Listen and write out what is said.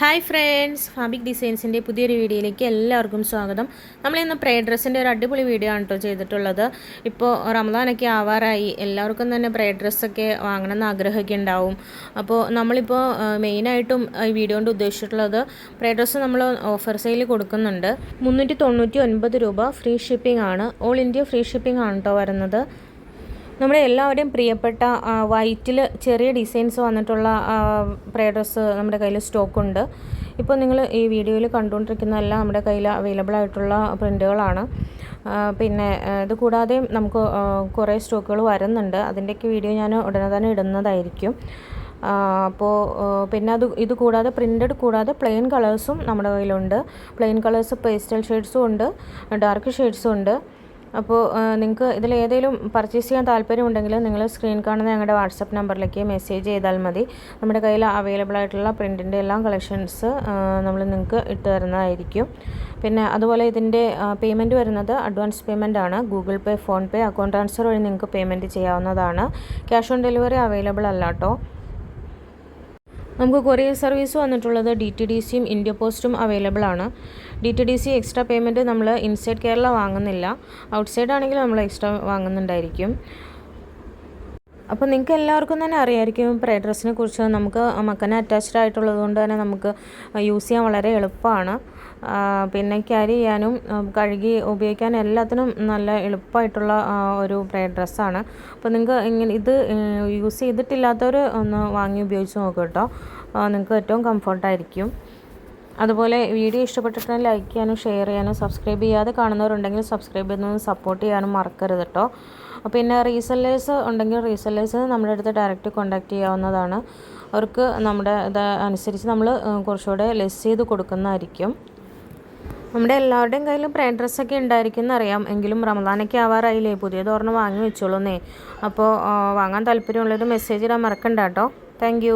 Hi friends ഫാബിക് ഡിസൈൻസിന്റെ പുതിയൊരു വീഡിയോയിലേക്ക് എല്ലാവർക്കും സ്വാഗതം. നമ്മൾ ഇന്ന് പ്രേ ഡ്രസ്സിന്റെ ഒരു അടിപൊളി വീഡിയോ ആണ് കേട്ടോ ചെയ്തിട്ടുള്ളത്. ഇപ്പോൾ റമദാനൊക്കെ ആവാറായി എല്ലാവർക്കും തന്നെ പ്രേ ഡ്രസ്സൊക്കെ വാങ്ങണമെന്ന് ആഗ്രഹമൊക്കെ ഉണ്ടാവും. അപ്പോൾ നമ്മളിപ്പോൾ മെയിനായിട്ടും ഈ വീഡിയോ കൊണ്ട് ഉദ്ദേശിച്ചിട്ടുള്ളത് പ്രേ ഡ്രസ്സ് നമ്മൾ ഓഫർ സെയിൽ കൊടുക്കുന്നുണ്ട്. മുന്നൂറ്റി തൊണ്ണൂറ്റി ഒൻപത് രൂപ ഫ്രീ ഷിപ്പിംഗ് ആണ്. ഓൾ ഇന്ത്യ ഫ്രീ ഷിപ്പിംഗ് ആണ് കേട്ടോ വരുന്നത്. നമ്മുടെ എല്ലാവരുടെയും പ്രിയപ്പെട്ട വൈറ്റിൽ ചെറിയ ഡിസൈൻസ് വന്നിട്ടുള്ള പ്രേ ഡ്രസ്സ് നമ്മുടെ കയ്യിൽ സ്റ്റോക്കുണ്ട്. ഇപ്പോൾ നിങ്ങൾ ഈ വീഡിയോയിൽ കണ്ടുകൊണ്ടിരിക്കുന്നതെല്ലാം നമ്മുടെ കയ്യിൽ അവൈലബിൾ ആയിട്ടുള്ള പ്രിന്റുകളാണ് പിന്നെ ഇത് കൂടാതെ നമുക്ക് കുറേ സ്റ്റോക്കുകൾ വരുന്നുണ്ട്. അതിന്റെയൊക്കെ വീഡിയോ ഞാൻ ഉടനെ തന്നെ ഇടുന്നതായിരിക്കും. അപ്പോൾ പിന്നെ അത് ഇത് കൂടാതെ പ്രിന്റഡ് കൂടാതെ പ്ലെയിൻ കളേഴ്സും നമ്മുടെ കയ്യിലുണ്ട്. പ്ലെയിൻ കളേഴ്സ് പേസ്റ്റൽ ഷെയ്ഡ്സും ഉണ്ട് ഡാർക്ക് ഷെയ്ഡ്സും ഉണ്ട്. അപ്പോൾ നിങ്ങൾക്ക് ഇതിൽ ഏതെങ്കിലും പർച്ചേസ് ചെയ്യാൻ താല്പര്യമുണ്ടെങ്കിൽ നിങ്ങൾ സ്ക്രീൻ കാണുന്ന ഞങ്ങളുടെ വാട്സപ്പ് നമ്പറിലേക്ക് മെസ്സേജ് ചെയ്താൽ മതി. നമ്മുടെ കയ്യിൽ അവൈലബിൾ ആയിട്ടുള്ള പ്രിന്റിന്റെ എല്ലാം കളക്ഷൻസ് നമ്മൾ നിങ്ങൾക്ക് ഇട്ട് തരുന്നതായിരിക്കും. പിന്നെ അതുപോലെ ഇതിന്റെ പേയ്മെന്റ് വരുന്നത് അഡ്വാൻസ് പേയ്മെന്റ് ആണ്. Google Pay PhonePe account transfer വഴി നിങ്ങൾക്ക് പേയ്മെന്റ് ചെയ്യാവുന്നതാണ്. ക്യാഷ് ഓൺ ഡെലിവറി അവൈലബിൾ അല്ല കേട്ടോ. നമുക്ക് കൊറിയർ സർവീസ് വന്നിട്ടുള്ളത് ഡി ടി ഡി സിയും ഇന്ത്യ പോസ്റ്റും അവൈലബിൾ ആണ്. D T D C extra payment നമ്മൾ ഇൻസൈഡ് കേരള വാങ്ങുന്നില്ല. ഔട്ട്സൈഡ് ആണെങ്കിൽ നമ്മൾ എക്സ്ട്രാ വാങ്ങുന്നുണ്ടായിരിക്കും. അപ്പോൾ നിങ്ങൾക്ക് എല്ലാവർക്കും തന്നെ അറിയായിരിക്കും പ്രേ ഡ്രസ്സിനെ കുറിച്ച്. നമുക്ക് മക്കനെ അറ്റാച്ച്ഡ് ആയിട്ടുള്ളത് കൊണ്ട് തന്നെ നമുക്ക് യൂസ് ചെയ്യാൻ വളരെ എളുപ്പമാണ്. പിന്നെ ക്യാരി ചെയ്യാനും കഴുകി ഉപയോഗിക്കാൻ എല്ലാത്തിനും നല്ല എളുപ്പമായിട്ടുള്ള ഒരു ഡ്രസ്സാണ് അപ്പോൾ നിങ്ങൾക്ക് ഇങ്ങനെ ഇത് യൂസ് ചെയ്തിട്ടില്ലാത്തവർ ഒന്ന് വാങ്ങി ഉപയോഗിച്ച് നോക്കുക കേട്ടോ നിങ്ങൾക്ക് ഏറ്റവും കംഫർട്ടായിരിക്കും അതുപോലെ വീഡിയോ ഇഷ്ടപ്പെട്ടിട്ടുണ്ടെങ്കിൽ ലൈക്ക് ചെയ്യാനും ഷെയർ ചെയ്യാനും സബ്സ്ക്രൈബ് ചെയ്യാതെ കാണുന്നവരുണ്ടെങ്കിൽ സബ്സ്ക്രൈബ് ചെയ്യുന്നതും സപ്പോർട്ട് ചെയ്യാനും മറക്കരുത് കേട്ടോ പിന്നെ റീസെല്ലേഴ്സ് ഉണ്ടെങ്കിൽ റീസെല്ലേഴ്സ് നമ്മുടെ അടുത്ത് ഡയറക്റ്റ് കോൺടാക്റ്റ് ചെയ്യാവുന്നതാണ്. അവർക്ക് നമ്മുടെ ഇത് അനുസരിച്ച് നമ്മൾ കുറച്ചുകൂടെ ലെസ് ചെയ്ത് കൊടുക്കുന്നതായിരിക്കും. നമ്മുടെ എല്ലാവരുടെയും കയ്യിലും പ്രേ ഡ്രസ്സൊക്കെ ഉണ്ടായിരിക്കും എന്നറിയാം എങ്കിലും റമദാനൊക്കെ ആവാറായില്ലേ? പുതിയ തോർന്ന് വാങ്ങി വെച്ചോളൂന്നേ. അപ്പോൾ വാങ്ങാൻ താല്പര്യമുള്ളൊരു മെസ്സേജ് ഇടാൻ മറക്കണ്ട കേട്ടോ. താങ്ക്